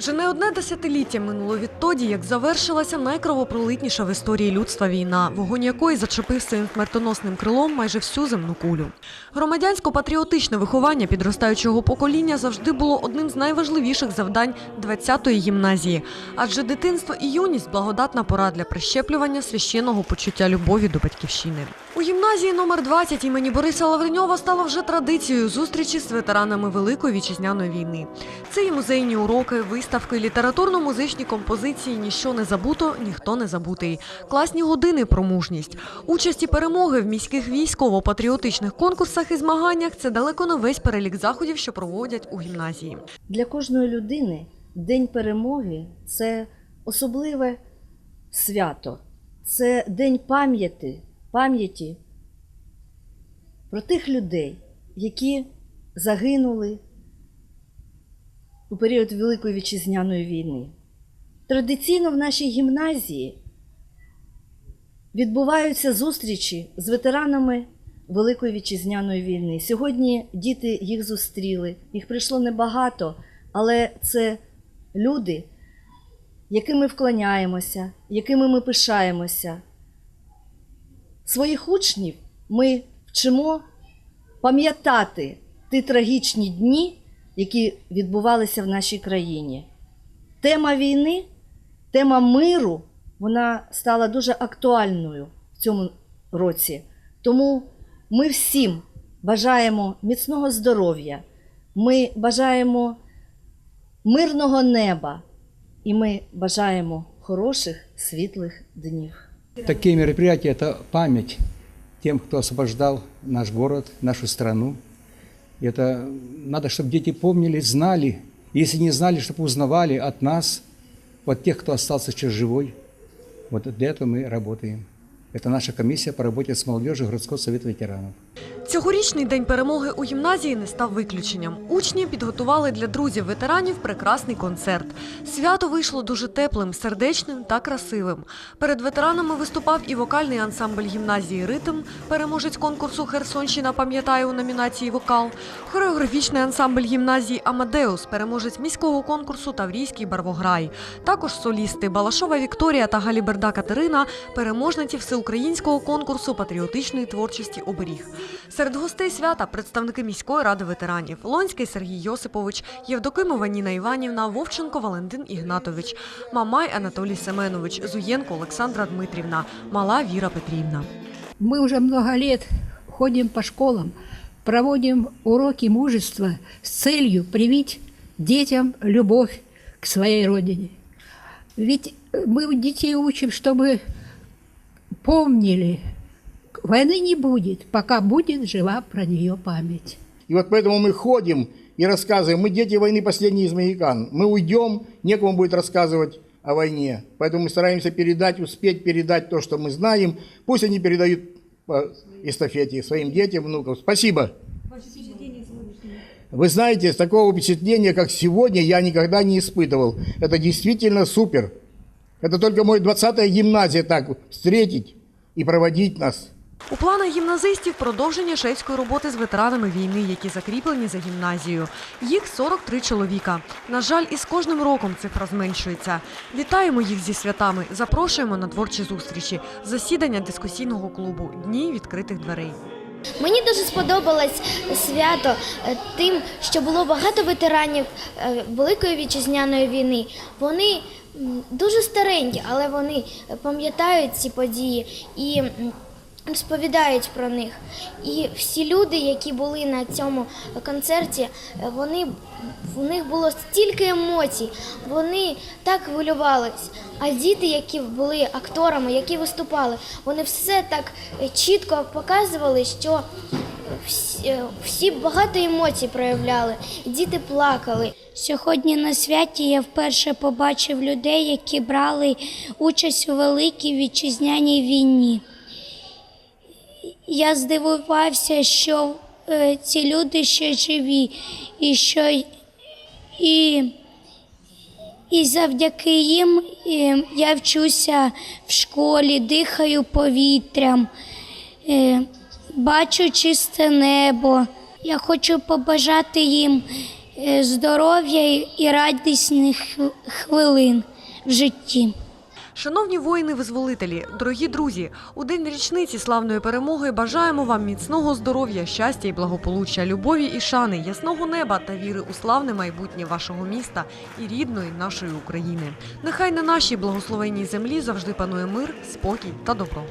Вже не одне десятиліття минуло відтоді, як завершилася найкровопролитніша в історії людства війна, вогонь якої зачепив своїм смертоносним крилом майже всю земну кулю. Громадянсько-патріотичне виховання підростаючого покоління завжди було одним з найважливіших завдань 20-ї гімназії, адже дитинство і юність благодатна пора для прищеплювання священного почуття любові до батьківщини. У гімназії номер 20 імені Бориса Лавреньова стало вже традицією зустрічі з ветеранами Великої вітчизняної війни. Це і музейні уроки, виставки, літературно-музичні композиції Ніщо не забуто, ніхто не забутий. Класні години про мужність. Участь і перемоги в міських військово-патріотичних конкурсах і змаганнях це далеко не весь перелік заходів, що проводять у гімназії. Для кожної людини День перемоги це особливе свято, це день пам'яті, пам'яті про тих людей, які загинули у період Великої вітчизняної війни. Традиційно в нашій гімназії відбуваються зустрічі з ветеранами Великої вітчизняної війни. Сьогодні діти їх зустріли. Їх прийшло небагато, але це люди, яким ми вклоняємося, якими ми пишаємося. Своїх учнів ми вчимо пам'ятати ті трагічні дні, які відбувалися в нашій країні. Тема війни, тема миру, вона стала дуже актуальною в цьому році. Тому ми всім бажаємо міцного здоров'я, ми бажаємо мирного неба і ми бажаємо хороших світлих днів. Такие мероприятия – это память тем, кто освобождал наш город, нашу страну. И это надо, чтобы дети помнили, знали. Если не знали, чтобы узнавали от нас, от тех, кто остался сейчас живой. Вот для этого мы работаем. Это наша комиссия по работе с молодежью городского совета ветеранов. Цьогорічний день перемоги у гімназії не став виключенням. Учні підготували для друзів ветеранів прекрасний концерт. Свято вийшло дуже теплим, сердечним та красивим. Перед ветеранами виступав і вокальний ансамбль гімназії Ритм, переможець конкурсу Херсонщина пам'ятає у номінації Вокал, хореографічний ансамбль гімназії Амадеус, переможець міського конкурсу Таврійський барвограй. Також солісти Балашова Вікторія та Галіберда Катерина, переможниці всеукраїнського конкурсу патріотичної творчості Оберіг. Серед гостей свята представники міської ради ветеранів Лонський Сергій Йосипович, Євдокимова Ніна Іванівна, Вовченко Валентин Ігнатович, Мамай Анатолій Семенович, Зуєнко Олександра Дмитрівна, Мала Віра Петрівна. Мы уже много лет ходим по школам, проводим уроки мужества с целью привить детям любовь к своей родине. Ведь мы детей учим, чтобы помнили, войны не будет, пока будет жива про нее память. И вот поэтому мы ходим и рассказываем. Мы дети войны последние из могикан. Мы уйдем, некому будет рассказывать о войне. Поэтому мы стараемся передать, успеть передать то, что мы знаем. Пусть они передают по эстафете своим детям, внукам. Спасибо. Вы знаете, такого впечатления, как сегодня, я никогда не испытывал. Это действительно супер. Это только мой 20-я гимназия так встретить и проводить нас. У планах гімназистів продовження шефської роботи з ветеранами війни, які закріплені за гімназією. Їх 43 чоловіка. На жаль, із кожним роком цифра зменшується. Вітаємо їх зі святами. Запрошуємо на творчі зустрічі, засідання дискусійного клубу, дні відкритих дверей. Мені дуже сподобалось свято е, тим, що було багато ветеранів е, Великої вітчизняної війни. Вони дуже старенькі, але вони пам'ятають ці події і розповідають про них. І всі люди, які були на цьому концерті, е, вони у них було стільки емоцій, вони так хвилювались. А діти, які були акторами, які виступали, вони все так е, чітко показували, що всі, е, всі багато емоцій проявляли. Діти плакали. Сьогодні на святі я вперше побачив людей, які брали участь у великій вітчизняній війні. Я здивувався, що е, ці люди ще живі, і що і, і завдяки їм е, я вчуся в школі, дихаю повітрям, е, бачу чисте небо. Я хочу побажати їм е, здоров'я і радісних хвилин в житті. Шановні воїни-визволителі, дорогі друзі, у день річниці славної перемоги бажаємо вам міцного здоров'я, щастя і благополуччя, любові і шани, ясного неба та віри у славне майбутнє вашого міста і рідної нашої України. Нехай на нашій благословенній землі завжди панує мир, спокій та добро.